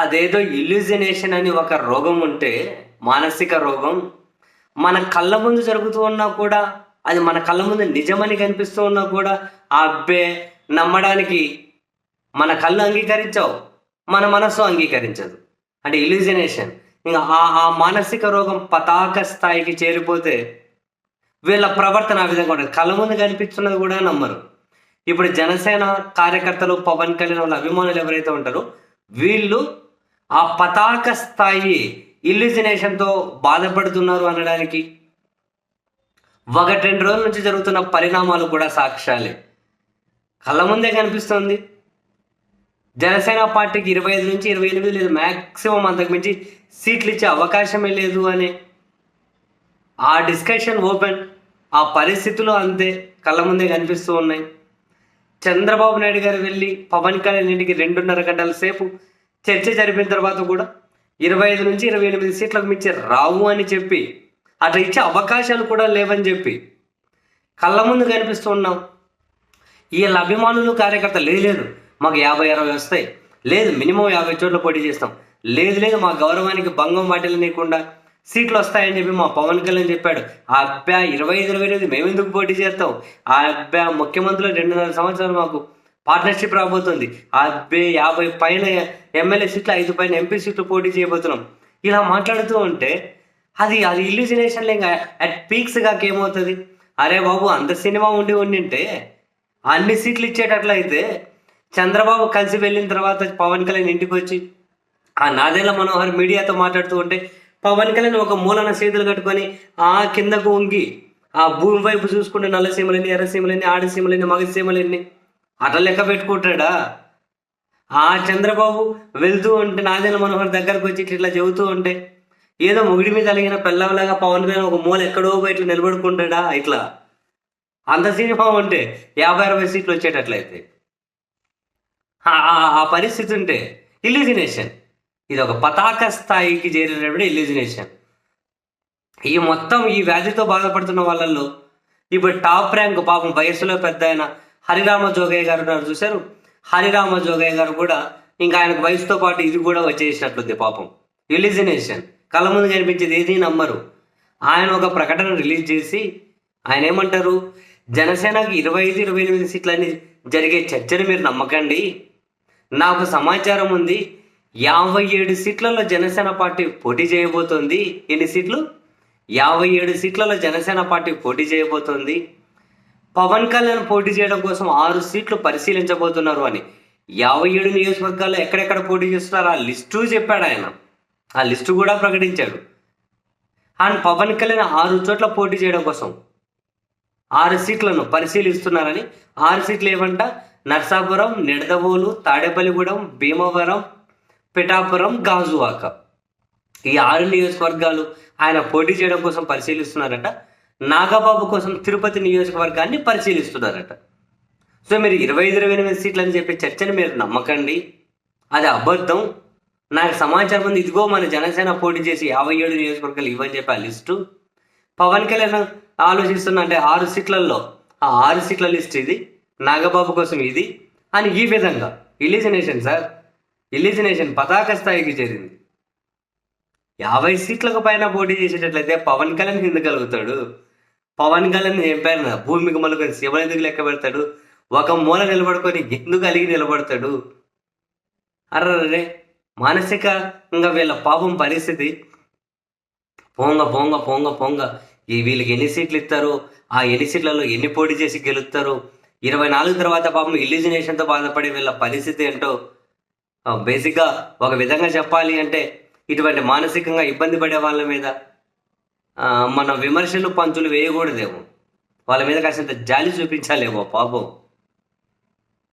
అదేదో ఇల్యూజినేషన్ అని ఒక రోగం ఉంటే మానసిక రోగం మన కళ్ళ ముందు జరుగుతూ ఉన్నా కూడా అది మన కళ్ళ ముందు నిజమని కనిపిస్తూ ఉన్నా కూడా ఆ అబ్బే నమ్మడానికి మన కళ్ళు అంగీకరించవు మన మనస్సు అంగీకరించదు. అంటే ఇల్యూజినేషన్. ఇంకా ఆ ఆ మానసిక రోగం పతాక స్థాయికి చేరిపోతే వీళ్ళ ప్రవర్తన ఆ విధంగా ఉంటుంది కళ్ళ ముందు కనిపిస్తున్నది కూడా నమ్మరు. ఇప్పుడు జనసేన కార్యకర్తలు పవన్ కళ్యాణ్ వాళ్ళ అభిమానులు ఎవరైతే ఉంటారో వీళ్ళు ఆ పతాక స్థాయి ఇల్యూజినేషన్తో బాధపడుతున్నారు అనడానికి. ఒకటి రెండు రోజుల నుంచి జరుగుతున్న పరిణామాలు కూడా సాక్ష్యాలే. కళ్ళ ముందే కనిపిస్తుంది. జనసేన పార్టీకి ఇరవై ఐదు నుంచి ఇరవై ఎనిమిది లేదు. మ్యాక్సిమం అంతకు మించి సీట్లు ఇచ్చే అవకాశమే లేదు అని. ఆ డిస్కషన్ ఓపెన్ ఆ పరిస్థితులు అంతే కళ్ళ ముందే కనిపిస్తూ ఉన్నాయి. చంద్రబాబు నాయుడు గారు వెళ్ళి పవన్ కళ్యాణ్ ఇంటికి రెండున్నర గంటల సేపు చర్చ జరిపిన తర్వాత కూడా ఇరవై ఐదు నుంచి ఇరవై ఎనిమిది సీట్లకు మించి రావు అని చెప్పి అట్లా ఇచ్చే అవకాశాలు కూడా లేవని చెప్పి కళ్ళ ముందు కనిపిస్తూ ఉన్నాం. వీళ్ళ అభిమానులు కార్యకర్తలు లేదు లేదు మాకు యాభై అరవై వస్తాయి. లేదు మినిమం యాభై చోట్ల పోటీ చేస్తాం. లేదు లేదు మా గౌరవానికి భంగం వాటిల్లనీయకుండా సీట్లు వస్తాయని చెప్పి మా పవన్ కళ్యాణ్ చెప్పాడు. ఆ అబ్బా ఇరవై ఐదు ఇరవై ఎనిమిది మేము ఎందుకు పోటీ చేస్తాం? ఆ అబ్బా ముఖ్యమంత్రులు రెండున్నర సంవత్సరాలు మాకు పార్ట్నర్షిప్ రాబోతుంది. ఆ అబ్బే యాభై పైన ఎమ్మెల్యే సీట్లు ఐదు పైన ఎంపీ సీట్లు పోటీ చేయబోతున్నాం. ఇలా మాట్లాడుతూ ఉంటే అది అది ఇల్యూజినేషన్లో ఇంకా అట్ పీక్స్గా ఏమవుతుంది? అరే బాబు అంత సినిమా ఉండి ఉండింటే అన్ని సీట్లు ఇచ్చేటట్లయితే చంద్రబాబు కలిసి వెళ్ళిన తర్వాత పవన్ కళ్యాణ్ ఇంటికి వచ్చి ఆ నాదేళ్ళ మనోహర్ మీడియాతో మాట్లాడుతూ ఉంటే పవన్ కళ్యాణ్ ఒక మూలన చేతులు కట్టుకొని ఆ కిందకు ఉంగి ఆ భూమి వైపు చూసుకుంటే నల్లసీమలని ఎర్రసీమలని ఆడసీమలని మగసీమలని అట్లా లెక్క పెట్టుకుంటాడా? ఆ చంద్రబాబు వెళ్తూ ఉంటే నాదేల మనోహర్ దగ్గరకు వచ్చి ఇట్లా చెబుతూ ఉంటే ఏదో ముగిడి మీద కలిగిన పిల్లలాగా పవన్ కళ్యాణ్ ఒక మూల ఎక్కడో ఇట్లా నిలబడుకుంటాడా ఇట్లా. అంత సినిమా ఉంటే యాభై అరవై సీట్లు వచ్చేటట్లయితే. ఆ- పరిస్థితి ఉంటే ఇల్యూజినేషన్. ఇది ఒక పతాక స్థాయికి చేరినటువంటి ఇల్యూజినేషన్. ఈ మొత్తం ఈ వ్యాధితో బాధపడుతున్న వాళ్ళల్లో ఇప్పుడు టాప్ ర్యాంక్ పాపం వయసులో పెద్ద ఆయన హరిరామ జోగయ్య గారు ఉన్నారు చూశారు? హరిరామ జోగయ్య గారు కూడా ఇంకా ఆయనకు వయసుతో పాటు ఇది కూడా వచ్చేసినట్లుంది పాపం. ఎలిజినేషన్ కళ్ళ ముందు కనిపించేది ఏది నమ్మరు. ఆయన ఒక ప్రకటన రిలీజ్ చేసి ఆయన ఏమంటారు? జనసేనకు ఇరవై ఐదు ఇరవై ఎనిమిది సీట్లని జరిగే చర్చను మీరు నమ్మకండి. నాకు సమాచారం ఉంది. యాభై ఏడు సీట్లలో జనసేన పార్టీ పోటీ చేయబోతోంది. ఎన్ని సీట్లు? యాభై ఏడు సీట్లలో జనసేన పార్టీ పోటీ చేయబోతోంది. పవన్ కళ్యాణ్ పోటీ చేయడం కోసం ఆరు సీట్లు పరిశీలించబోతున్నారు అని. యాభై ఏడు నియోజకవర్గాల్లో ఎక్కడెక్కడ పోటీ చేస్తున్నారు? ఆ లిస్టు చెప్పాడు ఆయన. ఆ లిస్టు కూడా ప్రకటించాడు. అండ్ పవన్ కళ్యాణ్ ఆరు చోట్ల పోటీ చేయడం కోసం ఆరు సీట్లను పరిశీలిస్తున్నారని. ఆరు సీట్లు ఏమంట? నర్సాపురం నిడదవోలు తాడేపల్లిగూడెం భీమవరం పిఠాపురం గాజువాక. ఈ ఆరు నియోజకవర్గాలు ఆయన పోటీ చేయడం కోసం పరిశీలిస్తున్నారట. నాగబాబు కోసం తిరుపతి నియోజకవర్గాన్ని పరిశీలిస్తున్నారట. సో మీరు ఇరవై ఐదు ఇరవై ఎనిమిది సీట్లు అని చెప్పే చర్చని మీరు నమ్మకండి. అది అబద్ధం. నాకు సమాచారం ఉంది ఇదిగో మన జనసేన పోటీ చేసి యాభై ఏడు నియోజకవర్గాలు ఇవ్వని చెప్పి ఆ లిస్టు. పవన్ కళ్యాణ్ ఆలోచిస్తున్న అంటే ఆరు సీట్లలో ఆ ఆరు సీట్ల లిస్ట్ ఇది నాగబాబు కోసం ఇది అని ఈ విధంగా. ఇలిజినేషన్ సార్ ఇలిజినేషన్ పతాక స్థాయికి చేరింది. యాభై సీట్లకు పైన పోటీ చేసేటట్లయితే పవన్ కళ్యాణ్ కింద కలుగుతాడు? పవన్ కళ్యాణ్ చెప్పారు భూమికి మలుకొని శివుని ఎందుకు లెక్క పెడతాడు. ఒక మూల నిలబడుకొని ఎందుకు అలిగి నిలబడతాడు? అర్రే మానసికంగా వీళ్ళ పాపం పరిస్థితి. పోంగ పోంగ పొంగ పొంగ. ఈ వీళ్ళకి ఎన్ని సీట్లు ఇస్తారు? ఆ ఎన్ని సీట్లలో ఎన్ని పోటీ చేసి గెలుస్తారు? ఇరవై నాలుగు తర్వాత పాపం ఇల్యూజినేషన్తో బాధపడే వీళ్ళ పరిస్థితి ఏంటో? బేసిక్గా ఒక విధంగా చెప్పాలి అంటే ఇటువంటి మానసికంగా ఇబ్బంది పడే వాళ్ళ మీద మన విమర్శలు పంచులు వేయకూడదేమో. వాళ్ళ మీద కాసింత జాలి చూపించాలేమో పాపం.